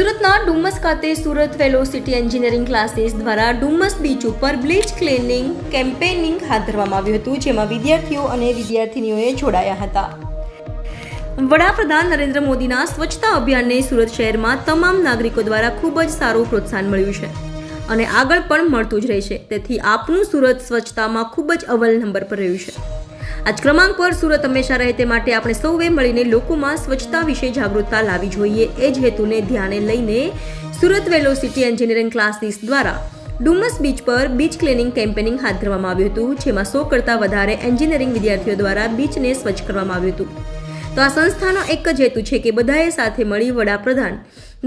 સુરતના ડુમસ ખાતે Surat velocity engineering classes દ્વારા ડુમસ બીચ ઉપર બ્લીચ ક્લિનિંગ કેમ્પેનિંગ હાથ ધરવામાં આવ્યું હતું, જેમાં વિદ્યાર્થીઓ અને વિદ્યાર્થિનીઓએ જોડાયા હતા. વડાપ્રધાન નરેન્દ્ર મોદીના સ્વચ્છતા અભિયાનને સુરત શહેરમાં તમામ નાગરિકો દ્વારા ખૂબ જ સારું પ્રોત્સાહન મળ્યું છે અને આગળ પણ મળતું જ રહેશે. તેથી આપનું સુરત સ્વચ્છતામાં ખૂબ જ અવ્વલ નંબર પર રહ્યું છે. આજ ક્રમાંક પર સુરત હંમેશા રહે તે માટે આપણે સૌએ મળીને લોકોમાં સ્વચ્છતા વિશે જાગૃતતા લાવી જોઈએ. એ જ હેતુને ધ્યાને લઈને સુરત વેલોસિટી એન્જિનિયરિંગ ક્લાસીસ દ્વારા ડુમસ બીચ પર બીચ ક્લિનિંગ કેમ્પેનિંગ હાથ ધરવામાં આવ્યું હતું, જેમાં સો કરતાં વધારે એન્જિનિયરિંગ વિદ્યાર્થીઓ દ્વારા બીચને સ્વચ્છ કરવામાં આવ્યું હતું. તો આ સંસ્થાનો એક જ હેતુ છે કે બધાએ સાથે મળી વડાપ્રધાન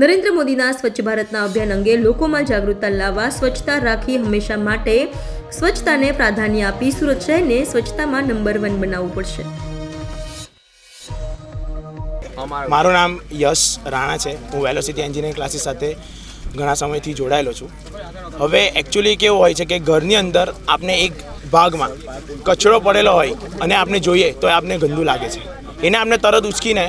નરેન્દ્ર મોદીના સ્વચ્છ ભારતના અભિયાન અંગે લોકોમાં જાગૃતતા લાવવા, સ્વચ્છતા રાખી હંમેશા માટે સ્વચ્છતાને પ્રાધાન્ય આપી સુરત શહેરને સ્વચ્છતામાં નંબર વન બનાવવું પડશે. મારું નામ યશ રાણા છે. હું વેલોસિટી એન્જિનિયરિંગ ક્લાસીસ સાથે ઘણા સમયથી જોડાયેલો છું. હવે એકચ્યુઅલી કેવું હોય છે કે ઘરની અંદર આપણે એક ભાગમાં કચરો પડેલો હોય અને આપણે જોઈએ તો એ આપણે ગંદુ લાગે છે. એને આપણે તરત ઉચકીને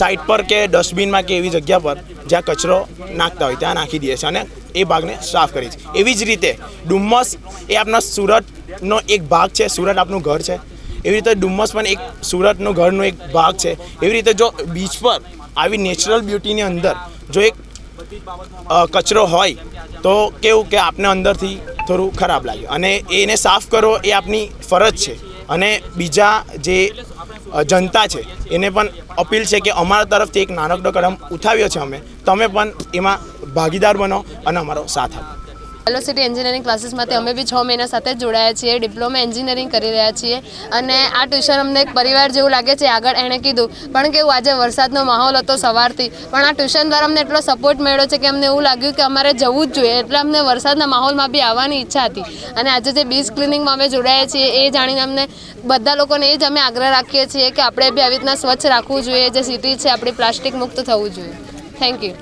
સાઈડ પર કે ડસ્ટબિનમાં કે એવી જગ્યા પર જ્યાં કચરો નાખતા હોય ત્યાં નાખી દઈએ છીએ અને એ ભાગને સાફ કરીએ છીએ. એવી જ રીતે ડુમ્મસ એ આપણા સુરતનો એક ભાગ છે. સુરત આપણું ઘર છે. એવી રીતે ડુમ્મસ પણ એક સુરતનું ઘરનો એક ભાગ છે. એવી રીતે જો બીચ પર આવી નેચરલ બ્યુટીની અંદર જો એક કચરો હોય તો કેવું કે આપને અંદરથી થોડું ખરાબ લાગે અને એને સાફ કરવો એ આપની ફરજ છે. અને બીજા જે જનતા છે. એને પણ અપીલ છે કે અમારા તરફથી એક નાનકડો કદમ ઉઠાવ્યો છે અમે. તમે પણ એમાં ભાગીદાર બનો અને અમારો સાથ આપો. વેલોસિટી એન્જિનિયરિંગ ક્લાસીસમાંથી અમે બી છ મહિના સાથે જોડાયા છીએ, ડિપ્લોમા એન્જિનિયરિંગ કરી રહ્યા છીએ અને આ ટ્યુશન અમને એક પરિવાર જેવું લાગે છે, આગળ એણે કીધું. પણ કેવું, આજે વરસાદનો માહોલ હતો સવારથી. પણ આ ટ્યુશન દ્વારા અમને એટલો સપોર્ટ મળ્યો છે કે અમને એવું લાગ્યું કે અમારે જવું જ જોઈએ. એટલે અમને વરસાદના માહોલમાં બી આવવાની ઈચ્છા હતી. અને આજે જે બીચ ક્લિનિંગમાં અમે જોડાયા છીએ, એ જાણીને અમને બધા લોકોને એ જ અમે આગ્રહ રાખીએ છીએ કે આપણે બી આવી રીતના સ્વચ્છ રાખવું જોઈએ. જે સિટી છે, આપણી પ્લાસ્ટિક મુક્ત થવું જોઈએ. Thank you